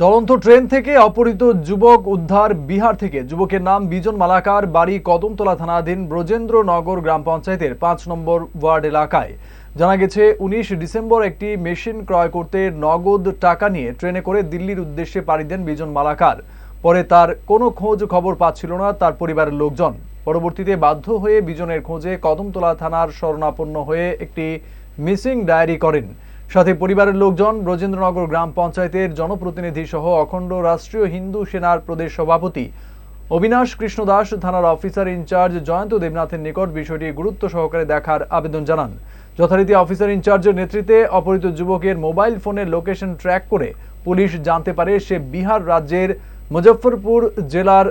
চলন্ত ট্রেন থেকে অপহৃত যুবক উদ্ধার বিহার থেকে। যুবকের নাম বিজন মালাকার, বাড়ি কদমতলা থানাধীন ব্রজেন্দ্রনগর গ্রাম পঞ্চায়েতের পাঁচ নম্বর ওয়ার্ড এলাকায়। জানা গেছে, উনিশ ডিসেম্বর একটি মেশিন ক্রয় করতে নগদ টাকা নিয়ে ট্রেনে করে দিল্লির উদ্দেশ্যে পাড়ি দেন বিজন মালাকার। পরে তার কোনো খোঁজ খবর পাচ্ছিল না, তার পরিবারের লোকজন। পরবর্তীতে বাধ্য হয়ে বিজনের খোঁজে কদমতলা থানার শরণাপন্ন হয়ে একটি মিসিং ডায়েরি করেন। সাথে পরিবারের লোকজন ব্রজেন্দ্রনগর গ্রাম পঞ্চায়েতের জনপ্রতিনিধি সহ অখণ্ড রাষ্ট্রীয় হিন্দু সেনার প্রদেশ সভাপতি অবিনাশ কৃষ্ণ দাস, থানার অফিসার ইনচার্জ জয়ন্ত দেবনাথের নিকট বিষয়টি গুরুত্ব সহকারে দেখার আবেদন জানান। যথারীতি অফিসার ইনচার্জের নেতৃত্বে অপহৃত যুবকের মোবাইল ফোনের লোকেশন ট্র্যাক করে পুলিশ জানতে পারে সে বিহার রাজ্যের মুজফ্ফরপুর জেলার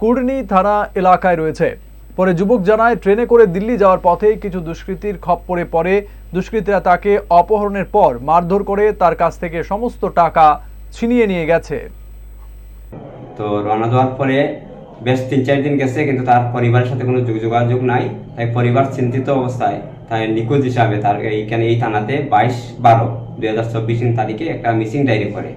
কুর্নি থানা এলাকায় রয়েছে। পরে যুবক জানায়, ট্রেনে করে দিল্লি যাওয়ার পথেই কিছু দুষ্কৃতীর খপ্পরে পড়ে দুষ্কৃতীরা তাকে অপহরণের পর মারধর করে তার কাছ থেকে সমস্ত টাকা ছিনিয়ে নিয়ে গেছে। তো রওনা দেওয়ার পরে বেশ তিন চার দিন গেছে, কিন্তু তার পরিবারের সাথে কোনো যোগ- যোগাযোগ নাই। তাই পরিবার চিন্তিত অবস্থায় তাই নিখোঁজ হিসাবে তার এইখানে এই থানাতে বাইশ বারো দুই হাজার চব্বিশ তারিখে একটা মিসিং ডায়েরি করে।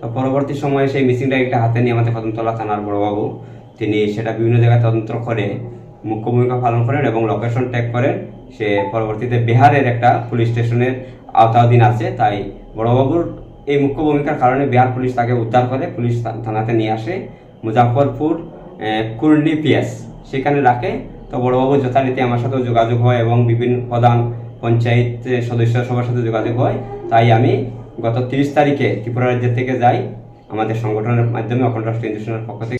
তো পরবর্তী সময়ে সেই মিসিং ডায়েরিটা হাতে নিয়ে আমাদের কদমতলা থানার বড়বাবু, তিনি সেটা বিভিন্ন জায়গায় তদন্ত করে মুখ্য ভূমিকা পালন করেন এবং লোকেশন ট্যাগ করেন। সে পরবর্তীতে বিহারের একটা পুলিশ স্টেশনের আওতাধীন আছে, তাই বড়বাবুর এই মুখ্য ভূমিকার কারণে বিহার পুলিশ তাকে উদ্ধার করে পুলিশ থানাতে নিয়ে আসে। মুজাফরপুর কুর্নি পিএস, সেখানে রাখে। তো বড়বাবু যথারীতি আমার সাথেও যোগাযোগ হয় এবং বিভিন্ন প্রধান পঞ্চায়েত সদস্য সবার সাথে যোগাযোগ হয়। তাই আমি গত তিরিশ তারিখে ত্রিপুরা রাজ্য থেকে যাই। আমাদের সংগঠনের মাধ্যমে অখণ্ড রাষ্ট্র হিন্দু পক্ষ থেকে।